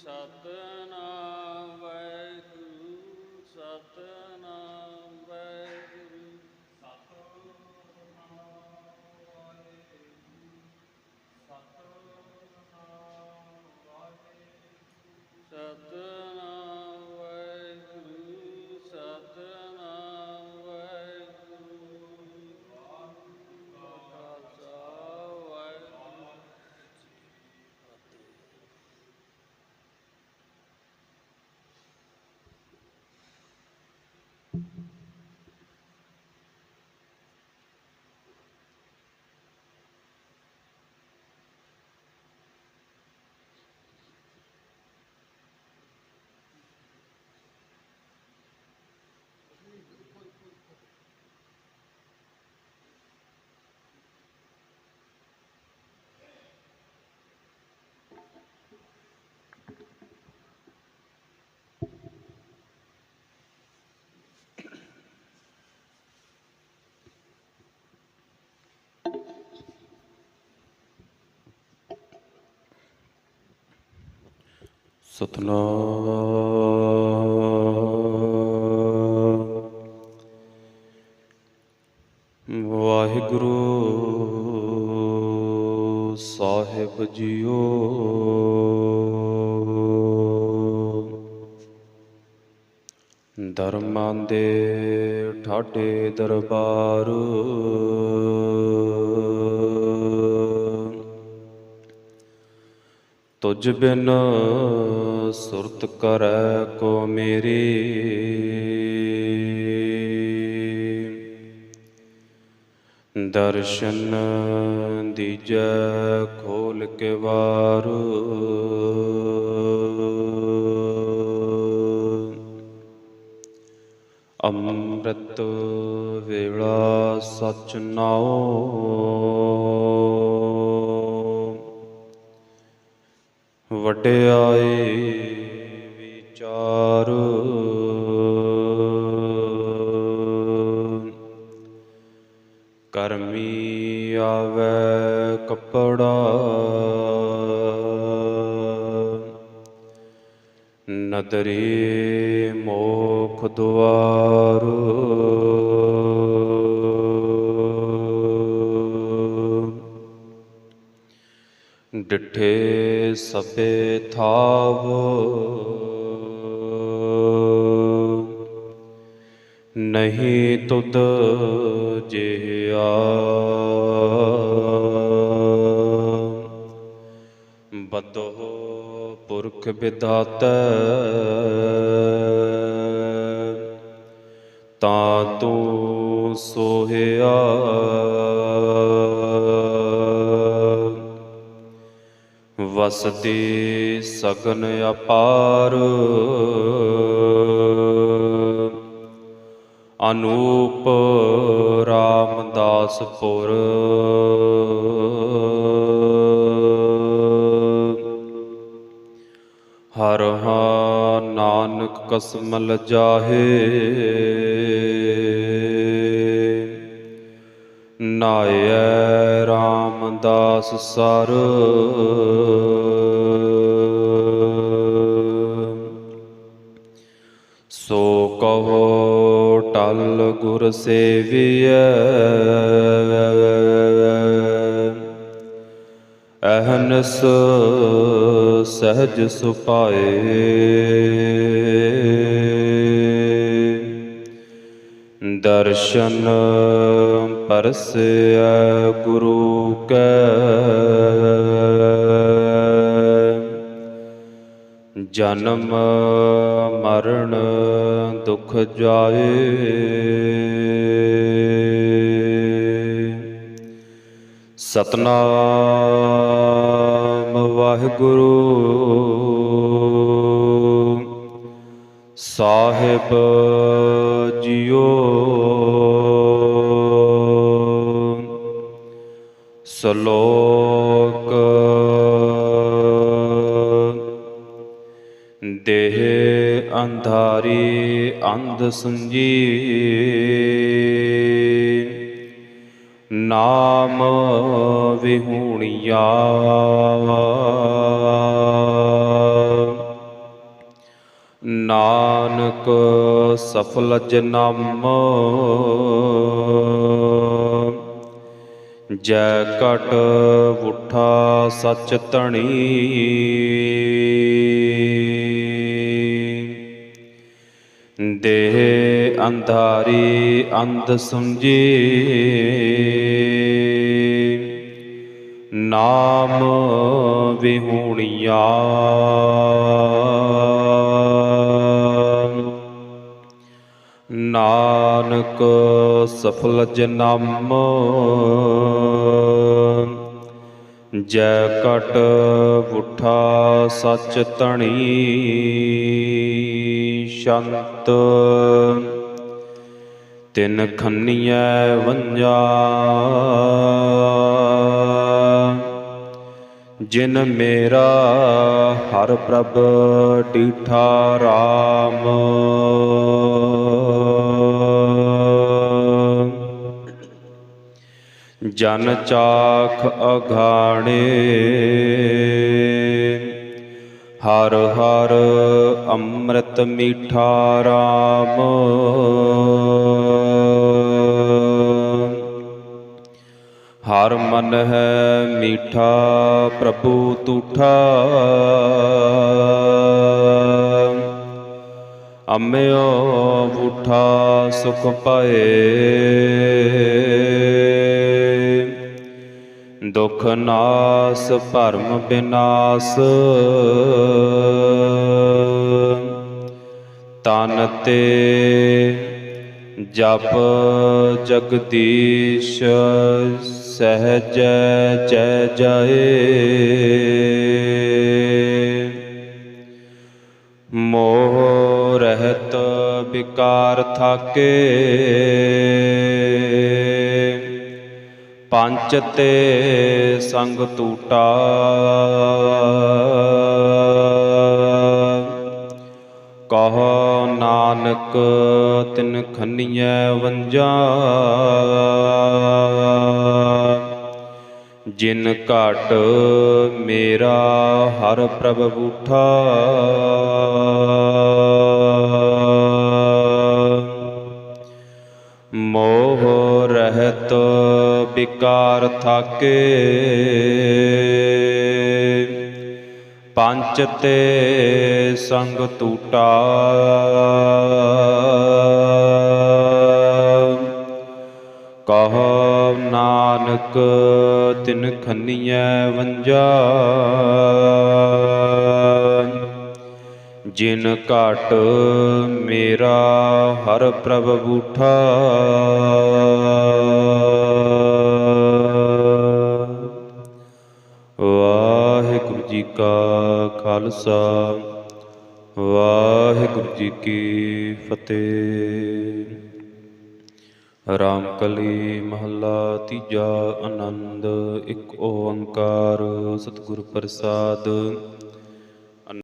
ਸਤਨਾਮ ਵਾਹਿਗੁਰੂ ਸਤਨਾਮ ਵਾਹਿਗੁਰੂ ਸਤਨਾਮ ਵਾਹਿਗੁਰੂ ਸਤਨਾਮ ਵਾਹਿਗੁਰੂ ਵਾਹਿਗੁਰੂ ਕਾ ਖਾਲਸਾ ਵਾਹਿਗੁਰੂ ਸਤਨਾਮ। ਵਾਹਿਗੁਰੂ ਸਾਹਿਬ ਜੀਓ। ਧਰਮਾਂ ਦੇ ਠਾਡੇ ਦਰਬਾਰ। ਤੁਝ ਬਿਨ ਸੁਰਤ ਕਰੈ ਕੋ ਮੇਰੀ। ਦਰਸ਼ਨ ਦੀਜੈ ਖੋਲ ਕੇ ਵਾਰ। ਅੰਮ੍ਰਿਤ ਵੇਲਾ ਸਚ ਨਾਉ। ਵਡਿਆਈ ਵਿਚਾਰ। ਕਰਮੀ ਆਵੇ ਕਪੜਾ। ਨਦਰੀ ਮੋਖ ਦੁਆਰ। ਡਿਠੇ ਸਭੇ ਥਾਵ। ਨਹੀਂ ਤੁਧ ਜਿਹਾ ਬਦੋ ਪੁਰਖ ਵਿਦਾਤੈ ਤਾਂ ਤੂੰ ਸੋਹਿਆ। ਵਸਦੀ ਸਗਨ ਅਪਾਰ। ਅਨੂਪ ਰਾਮਦਾਸਪੁਰ ਹਰ ਹਾਂ ਨਾਨਕ ਕਸਮ ਲਜਾਹੇ ਨਾਇ ਰਾਮਦਾਸ ਸਰ। ਸੋ ਕਹੋ ਟਲ ਗੁਰ ਸੇਵੀਐ। ਅਹਨਸ ਸਹਜ ਸੁਪਾਏ। ਦਰਸ਼ਨ ਪਰਸੈ ਗੁਰੂ ਕੈ। ਜਨਮ ਮਰਨ ਦੁਖ ਜਾਏ। ਸਤਨਾਮ ਵਾਹਿਗੁਰੂ। ਸਾਹਿਬ ਜੀਓ। ਸਲੋ ਅੰਧਾਰੀ ਅੰਧ ਸੰਜੀ ਨਾਮ ਵਿਹੂਣਿਆ। ਨਾਨਕ ਸਫਲ ਜਨਮ ਜੈ ਕਟ ਉਠਾ ਸਚ ਤਣੀ ਦੇਹ ਅੰਧਾਰੀ ਅੰਧ ਸੁੰਜੀ ਨਾਮ ਵਿਹੂਣੀਆਂ। ਨਾਨਕ ਸਫਲ ਜਨਮ ਜੈ ਕਟ ਉਠਾ ਸਚ ਤਣੀ ਸ਼ੰਤ। ਤਿਨ ਖੰਨੀਐ ਵੰਜਾ। ਜਿਨ ਮੇਰਾ ਹਰ ਪ੍ਰਭ ਡੀਠਾ RAM ਜਨ ਚਾਖ ਅਘਾਣੇ। ਹਰ ਹਰ ਅੰਮ੍ਰਿਤ ਮੀਠਾ ਰਾਮ। ਹਰ ਮਨ ਹੈ ਮੀਠਾ, ਪ੍ਰਭੂ ਤੂਠਾ। ਅੰਮਿਓ ਉਠਾ ਸੁਖ ਪਾਏ। ਦੁਖ ਨਾਸ, ਭਰਮ ਬਿਨਾਸ। ਤਨ ਤੇ ਜਪ ਜਗਦੀਸ਼ ਸਹਿਜ ਜੈ ਜਾਏ ਮੋਹ ਰਹਿਤ ਵਿਕਾਰ ਥਾਕੇ। ਪੰਚ ਤੇ ਸੰਗ ਟੂਟਾ ਕਹੋ ਨਾਨਕ ਤਿਨ ਖੰਨੀਐ ਵੰਜਾ। ਜਿਨ ਘਟ ਮੇਰਾ ਹਰ ਪ੍ਰਭ ਬੂਠਾ। ਮੋਹ ਰਹਿਤ ਵਿਕਾਰ ਥਾਕੇ। ਪੰਚ ਤੇ ਸੰਗ ਟੂਟਾ ਨਾਨਕ ਤਿਨ ਖੰਨੀਐ ਵੰਜਾ। ਜਿਨ ਘਟ ਮੇਰਾ ਹਰ ਪ੍ਰਭ ਬੂਠਾ। ਵਾਹਿਗੁਰੂ ਜੀ ਕਾ ਖਾਲਸਾ, ਵਾਹਿਗੁਰੂ ਜੀ ਕੀ ਫਤਿਹ। ਰਾਮ ਕਲੀ ਮਹੱਲਾ ਤੀਜਾ ਆਨੰਦ ਇੱਕ ਓੰਕਾਰ ਸਤਿਗੁਰ ਪ੍ਰਸਾਦ।